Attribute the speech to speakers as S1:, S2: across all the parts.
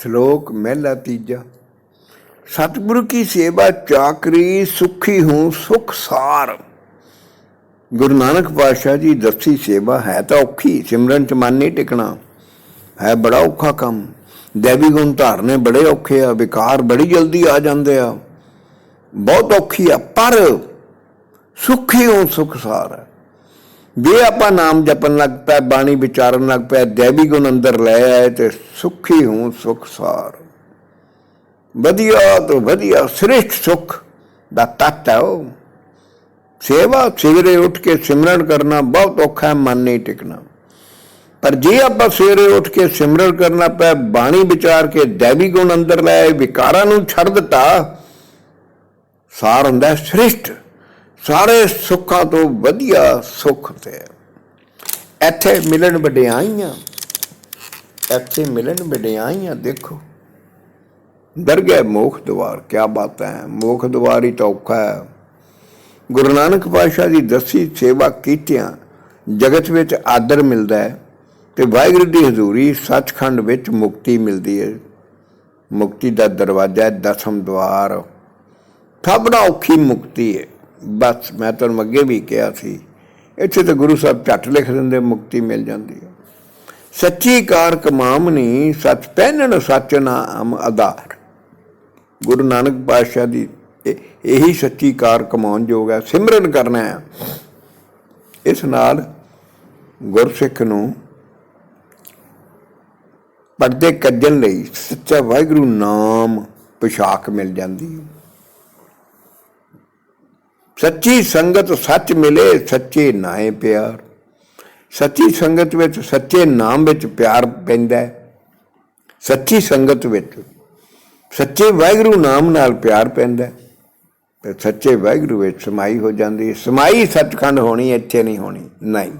S1: ਸ਼ਲੋਕ ਮਹਿਲਾ ਤੀਜਾ। ਸਤਿਗੁਰੂ ਕੀ ਸੇਵਾ ਚਾਕਰੀ, ਸੁਖੀ ਹੂੰ ਸੁਖ ਸਾਰ। ਗੁਰੂ ਨਾਨਕ ਪਾਤਸ਼ਾਹ ਜੀ ਦੱਸੀ ਸੇਵਾ ਹੈ ਤਾਂ ਔਖੀ, ਸਿਮਰਨ ਚ ਮਨ ਨਹੀਂ ਟਿਕਣਾ, ਹੈ ਬੜਾ ਔਖਾ ਕੰਮ। ਦੇਵੀ ਗੁਣ ਧਾਰਨੇ ਬੜੇ ਔਖੇ ਆ, ਵਿਕਾਰ ਬੜੀ ਜਲਦੀ ਆ ਜਾਂਦੇ ਆ। ਬਹੁਤ ਔਖੀ ਆ, ਪਰ ਸੁਖੀ ਹੂੰ ਸੁਖ ਸਾਰ। ਹੈ ਜੇ ਆਪਾਂ ਨਾਮ ਜਪਣ ਲੱਗ ਪਏ, ਬਾਣੀ ਵਿਚਾਰਨ ਲੱਗ ਪਏ, ਦੇਵੀ ਗੁਣ ਅੰਦਰ ਲੈ ਆਏ ਤੇ ਸੁਖੀ ਹੂੰ ਸੁਖ ਸਾਰ। ਵਧੀਆ ਤੋਂ ਵਧੀਆ, ਸ੍ਰੇਸ਼ਟ ਸੁਖ ਦਾ ਤੱਤ ਹੈ ਉਹ। ਸੇਵਾ ਸਵੇਰੇ ਉੱਠ ਕੇ ਸਿਮਰਨ ਕਰਨਾ ਬਹੁਤ ਔਖਾ ਹੈ, ਮਨ ਨਹੀਂ ਟਿਕਣਾ। ਪਰ ਜੇ ਆਪਾਂ ਸਵੇਰੇ ਉੱਠ ਕੇ ਸਿਮਰਨ ਕਰਨਾ ਪਏ, ਬਾਣੀ ਵਿਚਾਰ ਕੇ ਦੇਵੀ ਗੁਣ ਅੰਦਰ ਲੈ ਵਿਕਾਰਾਂ ਨੂੰ ਛੱਡ ਦਿੱਤਾ, ਸਾਰ ਹੁੰਦਾ ਸ੍ਰਿਸ਼ਟ। ਸਾਰੇ ਸੁੱਖਾਂ ਤੋਂ ਵਧੀਆ ਸੁੱਖ ਤੇ ਇੱਥੇ ਮਿਲਣ ਵਡਿਆਈਆਂ, ਇੱਥੇ ਮਿਲਣ ਵਡਿਆਈਆਂ ਦੇਖੋ। ਦਰਗਹਿ ਮੋਖ ਦਵਾਰ ਕੀ ਬਾਤ ਹੈ। ਮੋਖ ਦਵਾਰ ਹੀ ਤਾਂ ਔਖਾ ਹੈ। ਗੁਰੂ ਨਾਨਕ ਪਾਤਸ਼ਾਹ ਦੀ ਦਸੀ ਸੇਵਾ ਕੀਤਿਆਂ ਜਗਤ ਵਿੱਚ ਆਦਰ ਮਿਲਦਾ ਹੈ ਤੇ ਵਾਹਿਗੁਰੂ ਦੀ ਹਜ਼ੂਰੀ ਸੱਚਖੰਡ ਵਿੱਚ ਮੁਕਤੀ ਮਿਲਦੀ ਹੈ। ਮੁਕਤੀ ਦਾ ਦਰਵਾਜ਼ਾ ਹੈ ਦਸਮ ਦਵਾਰ। ਸਭ ਨਾਲ ਔਖੀ ਮੁਕਤੀ ਹੈ। ਬਸ ਮੈਂ ਤੁਹਾਨੂੰ ਅੱਗੇ ਵੀ ਕਿਹਾ ਸੀ, ਇੱਥੇ ਤਾਂ ਗੁਰੂ ਸਾਹਿਬ ਝੱਟ ਲਿਖ ਦਿੰਦੇ, ਮੁਕਤੀ ਮਿਲ ਜਾਂਦੀ ਹੈ। ਸੱਚੀ ਕਾਰ ਕਮਾਮਨੀ ਸੱਚ ਪਹਿਨਣ, ਸੱਚ ਨਾਮ ਆਧਾਰ। ਗੁਰੂ ਨਾਨਕ ਪਾਤਸ਼ਾਹ ਦੀ ਇਹ- ਇਹੀ ਸੱਚੀ ਕਾਰ ਕਮਾਉਣ ਯੋਗ ਹੈ, ਸਿਮਰਨ ਕਰਨਾ ਹੈ। ਇਸ ਨਾਲ ਗੁਰਸਿੱਖ ਨੂੰ ਪਰਦੇ ਕੱਜਣ ਲਈ ਸੱਚਾ ਵਾਹਿਗੁਰੂ ਨਾਮ, ਪੋਸ਼ਾਕ ਮਿਲ ਜਾਂਦੀ ਹੈ। ਸੱਚੀ ਸੰਗਤ ਸੱਚ ਮਿਲੇ, ਸੱਚੇ ਨਾਏ ਪਿਆਰ। ਸੱਚੀ ਸੰਗਤ ਵਿੱਚ ਸੱਚੇ ਨਾਮ ਵਿੱਚ ਪਿਆਰ ਪੈਂਦਾ ਹੈ। ਸੱਚੀ ਸੰਗਤ ਵਿੱਚ ਸੱਚੇ ਵਾਹਿਗੁਰੂ ਨਾਮ ਨਾਲ ਪਿਆਰ ਪੈਂਦਾ ਹੈ। ਤੇ ਸੱਚੇ ਵਾਹਿਗੁਰੂ ਵਿੱਚ ਸਮਾਈ ਹੋ ਜਾਂਦੀ ਹੈ। ਸਮਾਈ ਸੱਚਖੰਡ ਹੋਣੀ, ਇੱਥੇ ਨਹੀਂ ਹੋਣੀ, ਨਹੀਂ।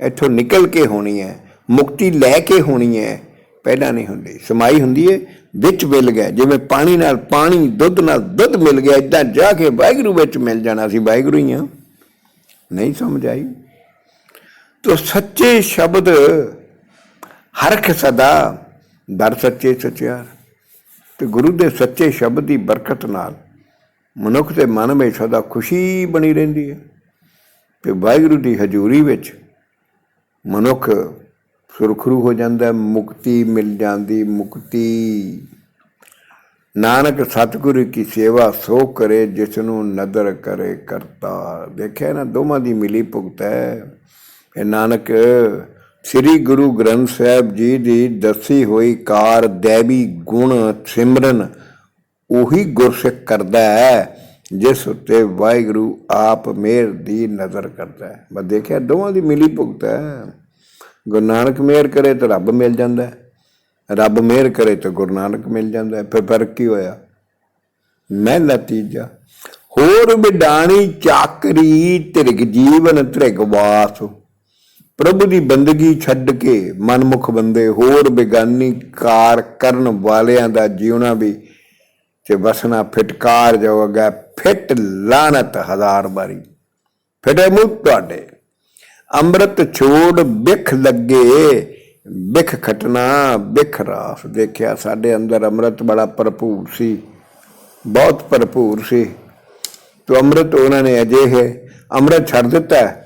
S1: ਇੱਥੋਂ ਨਿਕਲ ਕੇ ਹੋਣੀ ਹੈ। ਮੁਕਤੀ ਲੈ ਕੇ ਹੋਣੀ ਹੈ। ਪਹਿਲਾਂ ਨਹੀਂ ਹੁੰਦੀ। ਸਮਾਈ ਹੁੰਦੀ ਹੈ ਵਿੱਚ ਮਿਲ ਗਿਆ। ਜਿਵੇਂ ਪਾਣੀ ਨਾਲ ਪਾਣੀ, ਦੁੱਧ ਨਾਲ ਦੁੱਧ ਮਿਲ ਗਿਆ, ਇਦਾਂ ਜਾ ਕੇ ਵਾਹਿਗੁਰੂ ਵਿੱਚ ਮਿਲ ਜਾਣਾ ਸੀ, ਵਾਹਿਗੁਰੂ ਹੀ ਆ। ਨਹੀਂ ਸਮਝ ਆਈ? ਤੋ ਸੱਚੇ ਸ਼ਬਦ ਹਰਖ ਸਦਾ, ਦਰ ਸੱਚੇ ਸਚਿਆਰ। ਤੇ ਗੁਰੂ ਦੇ ਸੱਚੇ ਸ਼ਬਦ ਦੀ ਬਰਕਤ ਨਾਲ ਮਨੁੱਖ ਦੇ ਮਨ ਵਿੱਚ ਸਦਾ ਖੁਸ਼ੀ ਬਣੀ ਰਹਿੰਦੀ ਹੈ ਤੇ ਵਾਹਿਗੁਰੂ ਦੀ ਹਜ਼ੂਰੀ ਵਿੱਚ ਮਨੁੱਖ ਸੁਰਖਰੂ ਹੋ ਜਾਂਦਾ, ਮੁਕਤੀ ਮਿਲ ਜਾਂਦੀ, ਮੁਕਤੀ। ਨਾਨਕ ਸਤਿਗੁਰੂ ਕੀ ਸੇਵਾ ਸੋ ਕਰੇ ਜਿਸ ਨੂੰ ਨਦਰ ਕਰੇ ਕਰਤਾ। ਦੇਖਿਆ ਨਾ, ਦੋਵਾਂ ਦੀ ਮਿਲੀ ਭੁਗਤ ਹੈ। ਇਹ ਨਾਨਕ, ਸ੍ਰੀ ਗੁਰੂ ਗ੍ਰੰਥ ਸਾਹਿਬ ਜੀ ਦੀ ਦੱਸੀ ਹੋਈ ਕਾਰ ਦੇਵੀ ਗੁਣ ਸਿਮਰਨ ਉਹੀ ਗੁਰਸਿੱਖ ਕਰਦਾ ਹੈ, ਜਿਸ ਉੱਤੇ ਵਾਹਿਗੁਰੂ ਆਪ ਮੇਰ ਦੀ ਨਜ਼ਰ ਕਰਦਾ ਹੈ। ਮੈਂ ਦੇਖਿਆ, ਦੋਵਾਂ ਦੀ ਮਿਲੀ ਭੁਗਤ ਹੈ। ਗੁਰੂ ਨਾਨਕ ਮਿਹਰ ਕਰੇ ਤਾਂ ਰੱਬ ਮਿਲ ਜਾਂਦਾ ਰੱਬ ਮਿਹਰ ਕਰੇ ਤਾਂ ਗੁਰੂ ਨਾਨਕ ਮਿਲ ਜਾਂਦਾ ਫਿਰ ਫ਼ਰਕ ਕੀ ਹੋਇਆ? ਮਹਿਲਾ ਤੀਜਾ, ਹੋਰ ਵਿਡਾਣੀ ਚਾਕਰੀ ਧਿਰਗ ਜੀਵਨ ਧਿਰਗ ਵਾਸ। ਪ੍ਰਭੂ ਦੀ ਬੰਦਗੀ ਛੱਡ ਕੇ ਮਨਮੁਖ ਬੰਦੇ ਹੋਰ ਬਿਗਾਨੀ ਕਾਰ ਕਰਨ ਵਾਲਿਆਂ ਦਾ ਜੀਵਨਾ ਵੀ ਤੇ ਵਸਣਾ ਫਿਟਕਾਰ ਜਾਊਗਾ। ਫਿਟ ਲਾਨਤ ਹਜ਼ਾਰ ਵਾਰੀ। ਫਿਟੇ ਮੂੰਹ ਤੁਹਾਡੇ। ਅੰਮ੍ਰਿਤ ਛੋੜ ਬਿਖ ਲੱਗੇ, ਬਿਖ ਖਟਣਾ ਬਿਖ ਰਾਸ। ਦੇਖਿਆ ਸਾਡੇ ਅੰਦਰ ਅੰਮ੍ਰਿਤ ਬੜਾ ਭਰਪੂਰ ਸੀ, ਬਹੁਤ ਭਰਪੂਰ ਸੀ। ਤੋ ਅੰਮ੍ਰਿਤ ਉਹਨਾਂ ਨੇ ਅਜੇ ਹੈ ਅੰਮ੍ਰਿਤ ਛੱਡ ਦਿੱਤਾ ਹੈ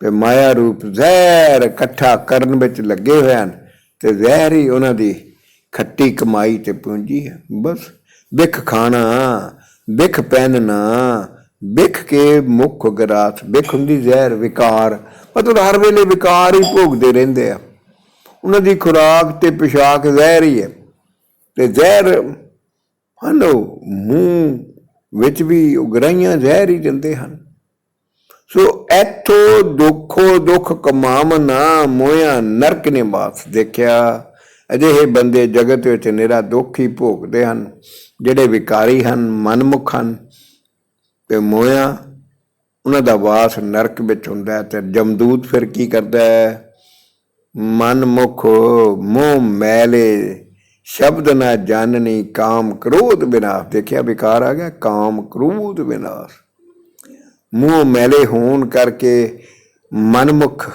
S1: ਤੇ ਮਾਇਆ ਰੂਪ ਜ਼ਹਿਰ ਇਕੱਠਾ ਕਰਨ ਵਿੱਚ ਲੱਗੇ ਹੋਏ ਹਨ ਤੇ ਜ਼ਹਿਰ ਹੀ ਉਹਨਾਂ ਦੀ ਖੱਟੀ ਕਮਾਈ ਤੇ ਪੂੰਜੀ ਹੈ। ਬਸ ਬਿਖ ਖਾਣਾ, ਬਿਖ ਪਹਿਨਣਾ, ਬਿਖ ਕੇ ਮੁਖ ਗਰਾਸ, ਬਿਖ ਹੁੰਦੀ ਜ਼ਹਿਰ ਵਿਕਾਰ। ਮਤਲਬ ਹਰ ਵੇਲੇ ਵਿਕਾਰ ਹੀ ਭੋਗਦੇ ਰਹਿੰਦੇ ਆ। ਉਹਨਾਂ ਦੀ ਖੁਰਾਕ ਤੇ ਪਿਸ਼ਾਕ ਜ਼ਹਿਰ ਹੀ ਹੈ। ਤੇ ਜ਼ਹਿਰ ਹਨੋ ਮੂੰਹ ਵਿੱਚ ਵੀ ਉਗਰਾਈਆਂ ਜ਼ਹਿਰ ਹੀ ਦਿੰਦੇ ਹਨ। ਸੋ ਐਥੋਂ ਦੁੱਖੋ ਦੁੱਖ ਕਮਾਮ ਨਾ ਮੋਇਆ ਨਰਕ ਨੇ ਨਿਵਾਸ ਦੇਖਿਆ। ਅਜਿਹੇ ਬੰਦੇ ਜਗਤ ਵਿੱਚ ਨਿਰਾ ਦੁੱਖ ਹੀ ਭੋਗਦੇ ਹਨ, ਜਿਹੜੇ ਵਿਕਾਰੀ ਹਨ, ਮਨਮੁਖ ਹਨ ਤੇ ਮੋਇਆ ਉਹਨਾਂ ਦਾ ਵਾਸ ਨਰਕ ਵਿੱਚ ਹੁੰਦਾ ਹੈ ਤੇ ਜਮਦੂਤ ਫਿਰ ਕੀ ਕਰਦਾ ਹੈ? ਮਨਮੁਖ ਮੋਹ ਮੈਲੇ, ਸ਼ਬਦ ਨਾ ਜਾਣਨੀ, ਕਾਮ ਕ੍ਰੋਧ ਵਿਨਾਸ਼। ਦੇਖਿਆ ਵਿਕਾਰ ਆ ਗਿਆ? ਕਾਮ ਕ੍ਰੋਧ ਵਿਨਾਸ਼। ਮੂੰਹ ਮੈਲੇ ਹੋਣ ਕਰਕੇ ਮਨਮੁਖ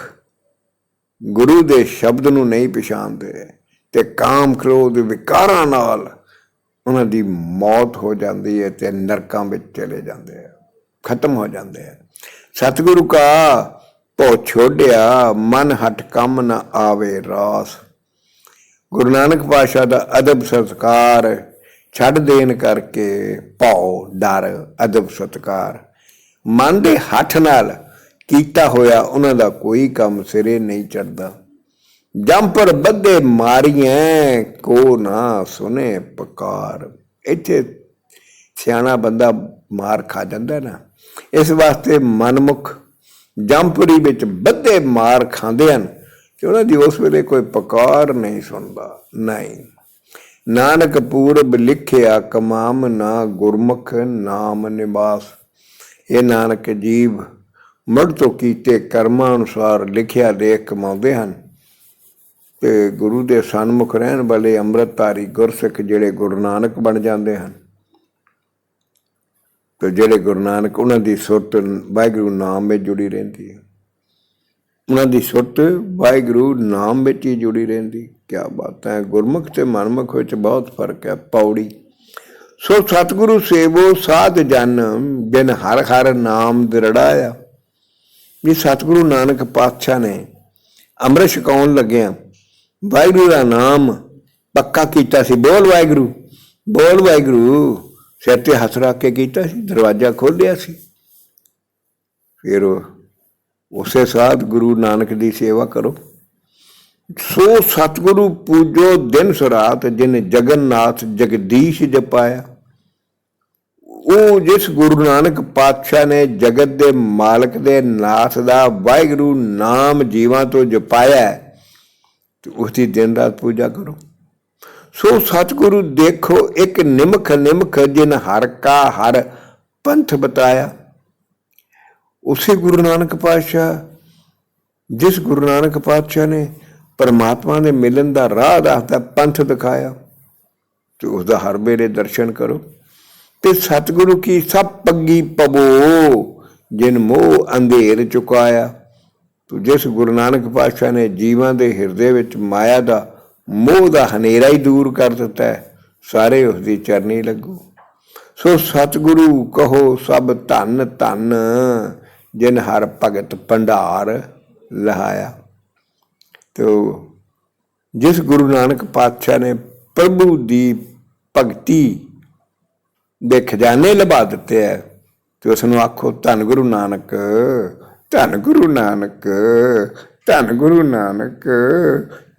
S1: ਗੁਰੂ ਦੇ ਸ਼ਬਦ ਨੂੰ ਨਹੀਂ ਪਛਾਣਦੇ ਤੇ ਕਾਮ ਕ੍ਰੋਧ ਵਿਕਾਰਾਂ ਨਾਲ ਉਹਨਾਂ ਦੀ ਮੌਤ ਹੋ ਜਾਂਦੀ ਹੈ ਤੇ ਨਰਕਾਂ ਵਿੱਚ ਚਲੇ ਜਾਂਦੇ ਆ। ਖਤਮ ਹੋ ਜਾਂਦੇ ਆ। ਸਤਿਗੁਰੂ ਕਾ ਭਉ ਛੋੜਿਆ ਮਨ ਹਟ ਕੰਮ ਨਾ ਆਵੇ ਰਾਸ। ਗੁਰੂ ਨਾਨਕ ਪਾਤਸ਼ਾਹ ਦਾ ਅਦਬ ਸਤਕਾਰ ਛੱਡ ਦੇਣ ਕਰਕੇ ਭਉ ਡਰ, ਅਦਬ ਸਤਕਾਰ। ਮਨ ਦੇ ਹੱਥ ਨਾਲ ਕੀਤਾ ਹੋਇਆ ਉਹਨਾਂ ਦਾ ਕੋਈ ਕੰਮ ਸਿਰੇ ਨਹੀਂ ਚੜਦਾ ਜੰਪਰ ਬੱਦੇ ਮਾਰੀਆਂ ਕੋ ਨਾ ਸੁਨੇ ਪਕਾਰ। ਇੱਥੇ ਸਿਆਣਾ ਬੰਦਾ ਮਾਰ ਖਾ ਜਾਂਦਾ ਨਾ। ਇਸ ਵਾਸਤੇ ਮਨਮੁਖ ਜੰਪਰੀ ਵਿੱਚ ਬੱਦੇ ਮਾਰ ਖਾਂਦੇ ਹਨ ਕਿ ਉਹਨਾਂ ਦੀ ਉਸ ਵੇਲੇ ਕੋਈ ਪਕਾਰ ਨਹੀਂ ਸੁਣਦਾ, ਨਹੀਂ। ਨਾਨਕ ਪੂਰਬ ਲਿਖਿਆ, ਕਮਾਮ ਨਾ ਗੁਰਮੁਖ ਨਾਮ ਨਿਵਾਸ। ਇਹ ਨਾਨਕ ਜੀਵ ਮੜ ਤੋਂ ਕੀਤੇ ਕਰਮਾਂ ਅਨੁਸਾਰ ਲਿਖਿਆ ਦੇਖ ਕਮਾਉਂਦੇ ਹਨ ਤੇ ਗੁਰੂ ਦੇ ਸਨਮੁਖ ਰਹਿਣ ਵਾਲੇ ਅੰਮ੍ਰਿਤਧਾਰੀ ਗੁਰਸਿੱਖ ਜਿਹੜੇ ਗੁਰੂ ਨਾਨਕ ਬਣ ਜਾਂਦੇ ਹਨ। ਤੇ ਜਿਹੜੇ ਗੁਰੂ ਨਾਨਕ, ਉਹਨਾਂ ਦੀ ਸੁਰਤ ਵਾਹਿਗੁਰੂ ਨਾਮ ਵਿੱਚ ਜੁੜੀ ਰਹਿੰਦੀ ਹੈ। ਉਹਨਾਂ ਦੀ ਸੁਰਤ ਵਾਹਿਗੁਰੂ ਨਾਮ ਵਿੱਚ ਹੀ ਜੁੜੀ ਰਹਿੰਦੀ। ਕੀ ਬਾਤ ਹੈ, ਗੁਰਮੁਖ ਤੇ ਮਨਮੁਖ ਵਿੱਚ ਬਹੁਤ ਫ਼ਰਕ ਹੈ, ਪੌੜੀ। ਸੋ ਸਤਿਗੁਰੂ ਸੇਵੋ ਸਾਧ ਜਨ, ਬਿਨ ਹਰ ਹਰ ਨਾਮ ਦਿਰੜਾਇਆ। ਇਹ ਸਤਿਗੁਰੂ ਨਾਨਕ ਪਾਤਸ਼ਾਹ ਨੇ ਅੰਮ੍ਰਿਤ ਛਕਾਉਣ ਲੱਗਿਆ, ਵਾਹਿਗੁਰੂ ਦਾ ਨਾਮ ਪੱਕਾ ਕੀਤਾ ਸੀ। ਬੋਲ ਵਾਹਿਗੁਰੂ ਬੋਲ ਵਾਹਿਗੁਰੂ। ਸਿਰ ਤੇ ਹੱਥ ਰੱਖ ਕੇ ਕੀਤਾ ਸੀ ਦਰਵਾਜ਼ਾ ਖੋਲ੍ਹਿਆ ਸੀ। ਫਿਰ ਉਸੇ ਸਾਥ ਗੁਰੂ ਨਾਨਕ ਦੀ ਸੇਵਾ ਕਰੋ। ਸੋ ਸਤਿਗੁਰੂ ਪੂਜੋ ਦਿਨ ਸਰਾਤ ਜਿਨ ਜਗਨਨਾਥ ਜਗਦੀਸ਼ ਜਪਾਇਆ। ਉਹ ਜਿਸ ਗੁਰੂ ਨਾਨਕ ਪਾਤਸ਼ਾਹ ਨੇ ਜਗਤ ਦੇ ਮਾਲਕ ਦੇ ਨਾਥ ਦਾ ਵਾਹਿਗੁਰੂ ਨਾਮ ਜੀਵਾਂ ਤੋਂ ਜਪਾਇਆ ਹੈ, ਤੇ ਉਸ ਦੀ ਦਿਨ ਰਾਤ ਪੂਜਾ ਕਰੋ। ਸੋ ਸਤਿਗੁਰੂ ਦੇਖੋ, ਇੱਕ ਨਿਮਖ ਨਿਮਖ ਜਿਨ ਹਰ ਕਾ ਹਰ ਪੰਥ ਬਤਾਇਆ। ਉਸੇ ਗੁਰੂ ਨਾਨਕ ਪਾਤਸ਼ਾਹ, ਜਿਸ ਗੁਰੂ ਨਾਨਕ ਪਾਤਸ਼ਾਹ ਨੇ ਪਰਮਾਤਮਾ ਦੇ ਮਿਲਣ ਦਾ ਰਾਹ ਦੱਸਦਾ, ਪੰਥ ਦਿਖਾਇਆ, ਤੇ ਉਸ ਦਾ ਹਰ ਵੇਲੇ ਦਰਸ਼ਨ ਕਰੋ। ਤੇ ਸਤਿਗੁਰੂ ਕੀ ਸਭ ਪੱਗੀ ਪਵੋ, ਜਿਨ ਮੋਹ ਅੰਧੇਰ ਚੁਕਾਇਆ। ਤੋ ਜਿਸ ਗੁਰੂ ਨਾਨਕ ਪਾਤਸ਼ਾਹ ਨੇ ਜੀਵਾਂ ਦੇ ਹਿਰਦੇ ਵਿੱਚ ਮਾਇਆ ਦਾ ਮੋਹ ਦਾ ਹਨੇਰਾ ਹੀ ਦੂਰ ਕਰ ਦਿੱਤਾ ਹੈ। ਸਾਰੇ ਉਸ ਦੀ ਚਰਨੀ ਲੱਗੋ। ਸੋ ਸਤਿਗੁਰੂ ਕਹੋ, ਸਭ ਧੰਨ ਧੰਨ, ਜਿਨ ਹਰ ਭਗਤ ਭੰਡਾਰ ਲਹਾਇਆ। ਤੋ ਜਿਸ ਗੁਰੂ ਨਾਨਕ ਪਾਤਸ਼ਾਹ ਨੇ ਪ੍ਰਭੂ ਦੀ ਭਗਤੀ ਦੇ ਖਜ਼ਾਨੇ ਲਭਾ ਦਿੱਤੇ ਹੈ, ਤੇ ਉਸ ਨੂੰ ਆਖੋ, ਧੰਨ ਗੁਰੂ ਨਾਨਕ, ਧੰਨ ਗੁਰੂ ਨਾਨਕ, ਧੰਨ ਗੁਰੂ ਨਾਨਕ